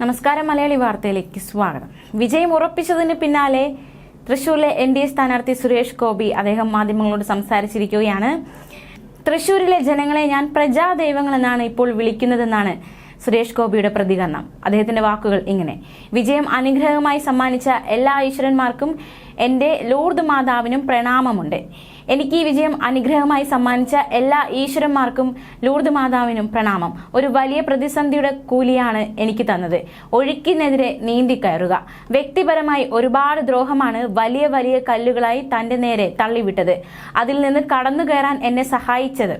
നമസ്കാരം മലയാളി വാർത്തയിലേക്ക് സ്വാഗതം. വിജയം ഉറപ്പിച്ചതിന് പിന്നാലെ തൃശൂരിലെ എൻ ഡി എ സ്ഥാനാർത്ഥി സുരേഷ് ഗോപി അദ്ദേഹം മാധ്യമങ്ങളോട് സംസാരിച്ചിരിക്കുകയാണ്. തൃശൂരിലെ ജനങ്ങളെ ഞാൻ പ്രജാദൈവങ്ങൾ എന്നാണ് ഇപ്പോൾ വിളിക്കുന്നതെന്നാണ് സുരേഷ് ഗോപിയുടെ പ്രതികരണം. അദ്ദേഹത്തിന്റെ വാക്കുകൾ ഇങ്ങനെ. വിജയം അനുഗ്രഹമായി സമ്മാനിച്ച എല്ലാ ഈശ്വരന്മാർക്കും എന്റെ ലൂർദ് മാതാവിനും പ്രണാമമുണ്ട്. എനിക്ക് ഈ വിജയം അനുഗ്രഹമായി സമ്മാനിച്ച എല്ലാ ഈശ്വരന്മാർക്കും ലൂർദ് മാതാവിനും പ്രണാമം. ഒരു വലിയ പ്രതിസന്ധിയുടെ കൂലിയാണ് എനിക്ക് തന്നത്. ഒഴുക്കിനെതിരെ നീന്തിക്കയറുക വ്യക്തിപരമായി ഒരുപാട് ദ്രോഹമാണ് വലിയ വലിയ കല്ലുകളായി തന്റെ നേരെ തള്ളിവിട്ടത്. അതിൽ നിന്ന് കടന്നു കയറാൻ എന്നെ സഹായിച്ചത്.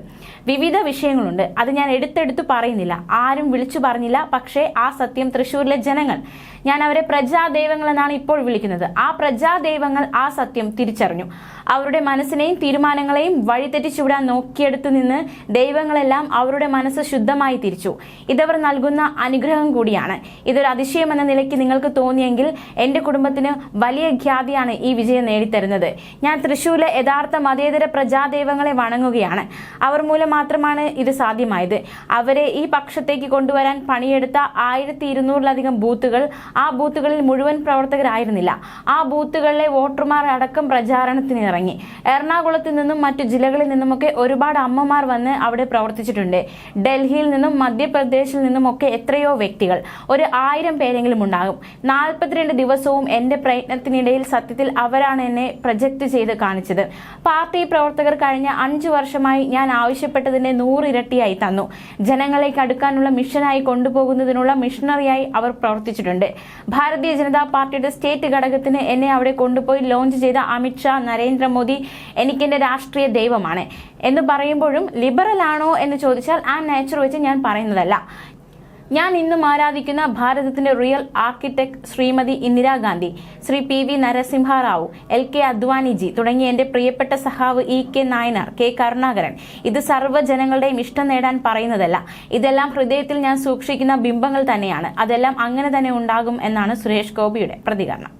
വിവിധ വിഷയങ്ങളുണ്ട്. അത് ഞാൻ എടുത്തെടുത്ത് പറയുന്നില്ല. ആരും വിളിച്ചു പറഞ്ഞില്ല. പക്ഷേ ആ സത്യം തൃശ്ശൂരിലെ ജനങ്ങൾ. ഞാൻ അവരെ പ്രജാദൈവങ്ങൾ എന്നാണ് ഇപ്പോൾ വിളിക്കുന്നത്. ആ പ്രജാദൈവങ്ങൾ ആ സത്യം തിരിച്ചറിഞ്ഞു. അവരുടെ മനസ്സിനെയും തീരുമാനങ്ങളെയും വഴിതെറ്റിച്ചുവിടാൻ നോക്കിയെടുത്തു നിന്ന് ദൈവങ്ങളെല്ലാം അവരുടെ മനസ്സ് ശുദ്ധമായി തിരിച്ചു. ഇതവർ നൽകുന്ന അനുഗ്രഹം കൂടിയാണ്. ഇതൊരു അതിശയം എന്ന നിലയ്ക്ക് നിങ്ങൾക്ക് തോന്നിയെങ്കിൽ എന്റെ കുടുംബത്തിന് വലിയ ഖ്യാതിയാണ് ഈ വിജയം നേടിത്തരുന്നത്. ഞാൻ തൃശ്ശൂരിലെ യഥാർത്ഥ മതേതര പ്രജാദൈവങ്ങളെ വണങ്ങുകയാണ്. അവർ മൂലം മാത്രമാണ് ഇത് സാധ്യമായത്. അവരെ ഈ പക്ഷത്തേക്ക് കൊണ്ടുവരാൻ പണിയെടുത്ത ആയിരത്തി ഇരുന്നൂറിലധികം ബൂത്തുകൾ ആ ബൂത്തുകളിൽ മുഴുവൻ പ്രവർത്തകരായിരുന്നില്ല. ആ ബൂത്തുകളിലെ വോട്ടർമാർ അടക്കം പ്രചാരണത്തിന് ഇറങ്ങി എറണാകുളത്ത് നിന്നും മറ്റു ജില്ലകളിൽ നിന്നുമൊക്കെ ഒരുപാട് അമ്മമാർ വന്ന് അവിടെ പ്രവർത്തിച്ചിട്ടുണ്ട്. ഡൽഹിയിൽ നിന്നും മധ്യപ്രദേശിൽ നിന്നും ഒക്കെ എത്രയോ വ്യക്തികൾ. ഒരു ആയിരം പേരെങ്കിലും ഉണ്ടാകും. നാൽപ്പത്തിരണ്ട് ദിവസവും എന്റെ പ്രയത്നത്തിനിടയിൽ സത്യത്തിൽ അവരാണ് എന്നെ പ്രൊജക്ട് ചെയ്ത് കാണിച്ചത്. പാർട്ടി പ്രവർത്തകർ കഴിഞ്ഞ അഞ്ചു വർഷമായി ഞാൻ ആവശ്യപ്പെട്ടതിന്റെ നൂറിരട്ടിയായി തന്നു. ജനങ്ങളേക്ക് അടുക്കാനുള്ള മിഷനായി കൊണ്ടുപോകുന്നതിനുള്ള മിഷണറിയായി അവർ പ്രവർത്തിച്ചിട്ടുണ്ട്. ഭാരതീയ ജനതാ പാർട്ടിയുടെ സ്റ്റേറ്റ് ഘടകത്തിന് എന്നെ അവിടെ കൊണ്ടുപോയി ലോഞ്ച് ചെയ്ത അമിത്ഷാ നരേന്ദ്രമോദി എനിക്കെന്റെ രാഷ്ട്രീയ ദൈവമാണ് എന്ന് പറയുമ്പോഴും ലിബറൽ ആണോ എന്ന് ചോദിച്ചാൽ ആ നേച്ചർ വെച്ച് ഞാൻ പറയുന്നതല്ല. ഞാൻ ഇന്നും ആരാധിക്കുന്ന ഭാരതത്തിന്റെ real architect Shrimati Indira Gandhi Shri P V Narasimha Rao L K Advaniji തുടങ്ങിയ എന്റെ പ്രിയപ്പെട്ട സഹാവ് E K Nayanar K Karunakaran. ഇത് സർവജനങ്ങളുടെയും ഇഷ്ടം നേടാൻ പറയുന്നതല്ല. ഇതെല്ലാം ഹൃദയത്തിൽ ഞാൻ സൂക്ഷിക്കുന്ന ബിംബങ്ങൾ തന്നെയാണ്. അതെല്ലാം അങ്ങനെ തന്നെ ഉണ്ടാകും എന്നാണ് സുരേഷ് ഗോപിയുടെ പ്രതികരണം.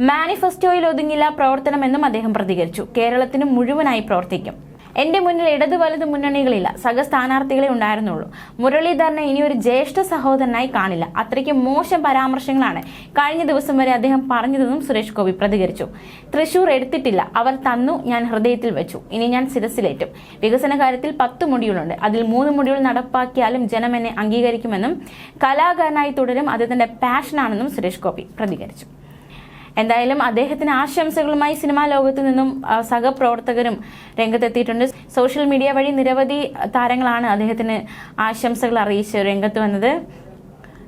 മാനിഫെസ്റ്റോയിൽ ഒതുങ്ങില്ല പ്രവർത്തനമെന്നും അദ്ദേഹം പ്രതികരിച്ചു. കേരളത്തിന് മുഴുവനായി പ്രവർത്തിക്കും. എന്റെ മുന്നിൽ ഇടത് വലത് മുന്നണികളില്ല. സഹ സ്ഥാനാർത്ഥികളെ ഉണ്ടായിരുന്നുള്ളൂ. മുരളീധരനെ ഇനി ഒരു ജ്യേഷ്ഠ സഹോദരനായി കാണില്ല. അത്രയ്ക്ക് മോശം പരാമർശങ്ങളാണ് കഴിഞ്ഞ ദിവസം വരെ അദ്ദേഹം പറഞ്ഞതെന്നും സുരേഷ് ഗോപി പ്രതികരിച്ചു. തൃശൂർ എടുത്തിട്ടില്ല. അവർ തന്നു ഞാൻ ഹൃദയത്തിൽ വെച്ചു. ഇനി ഞാൻ ശിരസിലേറ്റും. വികസന കാര്യത്തിൽ പത്ത് മുടികളുണ്ട്. അതിൽ മൂന്ന് മുടികൾ നടപ്പാക്കിയാലും ജനം എന്നെ അംഗീകരിക്കുമെന്നും കലാകാരനായി തുടരും അത് തന്റെ പാഷനാണെന്നും സുരേഷ് ഗോപി പ്രതികരിച്ചു. എന്തായാലും അദ്ദേഹത്തിന് ആശംസകളുമായി സിനിമാ ലോകത്ത് നിന്നും സഹപ്രവർത്തകരും രംഗത്തെത്തിയിട്ടുണ്ട്. സോഷ്യൽ മീഡിയ വഴി നിരവധി താരങ്ങളാണ് അദ്ദേഹത്തിന് ആശംസകൾ അറിയിച്ച് രംഗത്ത് വന്നത്.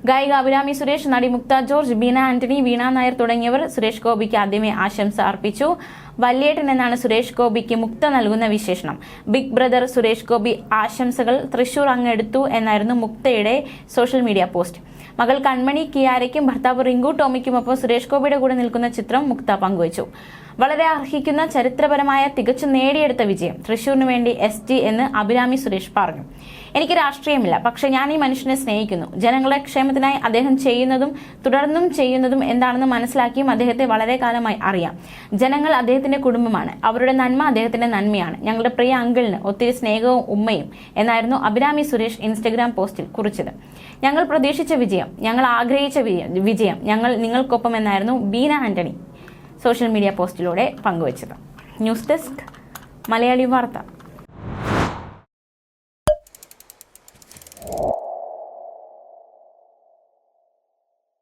ഗായിക അഭിരാമി സുരേഷ് നടി മുക്ത ജോർജ് ബീന ആന്റണി വീണ നായർ തുടങ്ങിയവർ സുരേഷ് ഗോപിക്ക് ആദ്യമേ ആശംസ അർപ്പിച്ചു. വല്യേട്ടൻ എന്നാണ് സുരേഷ് ഗോപിക്ക് മുക്ത നൽകുന്ന വിശേഷണം. ബിഗ് ബ്രദർ സുരേഷ് ഗോപി ആശംസകൾ തൃശൂർ അങ്ങെടുത്തു എന്നായിരുന്നു മുക്തയുടെ സോഷ്യൽ മീഡിയ പോസ്റ്റ്. മകൾ കൺമണി കിയാരയ്ക്കും ഭർത്താവ് റിങ്കു ടോമിക്കുമൊപ്പം സുരേഷ് ഗോപിയുടെ കൂടെ നിൽക്കുന്ന ചിത്രം മുക്ത പങ്കുവച്ചു. വളരെ അർഹിക്കുന്ന ചരിത്രപരമായ തികച്ചും നേടിയെടുത്ത വിജയം തൃശൂരിന് വേണ്ടി എസ് ടി എന്ന് അഭിരാമി സുരേഷ് പറഞ്ഞു. എനിക്ക് രാഷ്ട്രീയമില്ല പക്ഷെ ഞാൻ ഈ മനുഷ്യനെ സ്നേഹിക്കുന്നു. ജനങ്ങളുടെ ക്ഷേമത്തിനായി അദ്ദേഹം ചെയ്യുന്നതും തുടർന്നും ചെയ്യുന്നതും എന്താണെന്ന് മനസ്സിലാക്കിയും അദ്ദേഹത്തെ വളരെ കാലമായി അറിയാം. ജനങ്ങൾ അദ്ദേഹത്തിന്റെ കുടുംബമാണ്. അവരുടെ നന്മ അദ്ദേഹത്തിന്റെ നന്മയാണ്. ഞങ്ങളുടെ പ്രിയ അങ്കിളിന് ഒത്തിരി സ്നേഹവും ഉമ്മയും എന്നായിരുന്നു അഭിരാമി സുരേഷ് ഇൻസ്റ്റഗ്രാം പോസ്റ്റിൽ കുറിച്ചത്. ഞങ്ങൾ പ്രതീക്ഷിച്ച വിജയം ഞങ്ങൾ ആഗ്രഹിച്ച വിജയം ഞങ്ങൾ നിങ്ങൾക്കൊപ്പം എന്നായിരുന്നു ബീന ആന്റണി സോഷ്യൽ മീഡിയ പോസ്റ്റിലൂടെ പങ്കുവച്ചത്. ന്യൂസ് ഡെസ്ക് മലയാളി വാർത്ത.